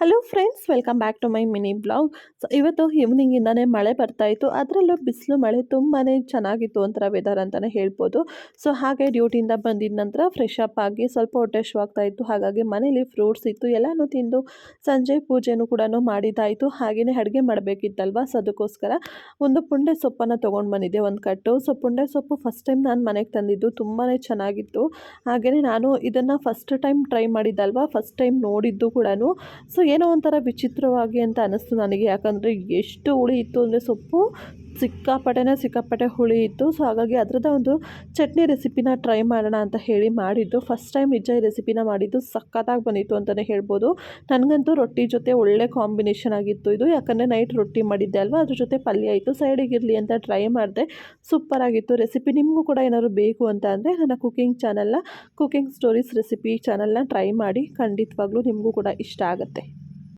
Hello friends welcome back to my mini blog so ಇವತ್ತು ಈವ್ನಿಂಗಿಂದನೇ ಮಳೆ ಬರ್ತಾಯಿತ್ತು ಅದರಲ್ಲೂ ಬಿಸಿಲು, ಮಳೆ ತುಂಬಾ ಚೆನ್ನಾಗಿತ್ತು ಒಂಥರ ವೆದರ್ ಅಂತಲೇ ಹೇಳ್ಬೋದು. ಸೊ ಹಾಗೆ ಡ್ಯೂಟಿಯಿಂದ ಬಂದಿದ ನಂತರ ಫ್ರೆಶ್ ಅಪ್ ಆಗಿ ಸ್ವಲ್ಪ ಹೊಟ್ಟೆ ಶೋ ಆಗ್ತಾಯಿತ್ತು ಹಾಗಾಗಿ ಮನೇಲಿ ಫ್ರೂಟ್ಸ್ ಇತ್ತು, ಎಲ್ಲನೂ ತಿಂದು ಸಂಜೆ ಪೂಜೆನೂ ಕೂಡ ಮಾಡಿದ್ದಾಯಿತು. ಹಾಗೆಯೇ ಅಡುಗೆ ಮಾಡಬೇಕಿತ್ತಲ್ವ? ಸೊ ಅದಕ್ಕೋಸ್ಕರ ಒಂದು ಪುಂಡೆ ಸೊಪ್ಪನ್ನು ತೊಗೊಂಡು ಬಂದಿದ್ದೆ, ಒಂದು ಕಟ್ಟು. ಸೊ ಪುಂಡೆ ಸೊಪ್ಪು ಫಸ್ಟ್ ಟೈಮ್ ನಾನು ಮನೆಗೆ ತಂದಿದ್ದು ತುಂಬಾ ಚೆನ್ನಾಗಿತ್ತು. ಹಾಗೆಯೇ ನಾನು ಇದನ್ನು ಫಸ್ಟ್ ಟೈಮ್ ಟ್ರೈ ಮಾಡಿದ್ದಲ್ವ? ಫಸ್ಟ್ ಟೈಮ್ ನೋಡಿದ್ದು ಕೂಡ ಸೊ ಏನೋ ಒಂಥರ ವಿಚಿತ್ರವಾಗಿ ಅಂತ ಅನ್ನಿಸ್ತು ನನಗೆ. ಯಾಕಂದರೆ ಎಷ್ಟು ಹುಳಿ ಇತ್ತು ಅಂದರೆ ಸೊಪ್ಪು ಸಿಕ್ಕಾಪಟ್ಟೆನೇ ಸಿಕ್ಕಾಪಟ್ಟೆ ಹುಳಿ ಇತ್ತು. ಸೊ ಹಾಗಾಗಿ ಅದರದ ಒಂದು ಚಟ್ನಿ ರೆಸಿಪಿನ ಟ್ರೈ ಮಾಡೋಣ ಅಂತ ಹೇಳಿ ಮಾಡಿದ್ದು. ಫಸ್ಟ್ ಟೈಮ್ ನಿಜ ಈ ರೆಸಿಪಿನ ಮಾಡಿದ್ದು ಸಖತ್ತಾಗಿ ಬಂದಿತ್ತು ಅಂತಲೇ ಹೇಳ್ಬೋದು. ನನಗಂತೂ ರೊಟ್ಟಿ ಜೊತೆ ಒಳ್ಳೆ ಕಾಂಬಿನೇಷನ್ ಆಗಿತ್ತು ಇದು. ಯಾಕಂದರೆ ನೈಟ್ ರೊಟ್ಟಿ ಮಾಡಿದ್ದೆ ಅಲ್ವಾ? ಅದ್ರ ಜೊತೆ ಪಲ್ಯ ಇತ್ತು ಸೈಡಿಗಿರಲಿ ಅಂತ ಟ್ರೈ ಮಾಡಿದೆ. ಸೂಪರಾಗಿತ್ತು ರೆಸಿಪಿ ನಿಮಗೂ ಕೂಡ ಏನಾದ್ರು ಬೇಕು ಅಂತ ಅಂದರೆ ನನ್ನ ಕುಕಿಂಗ್ ಚಾನಲ್ನ ಕುಕಿಂಗ್ ಸ್ಟೋರೀಸ್ ರೆಸಿಪಿ ಚಾನಲ್ನ ಟ್ರೈ ಮಾಡಿ. ಖಂಡಿತವಾಗ್ಲೂ ನಿಮಗೂ ಕೂಡ ಇಷ್ಟ ಆಗುತ್ತೆ.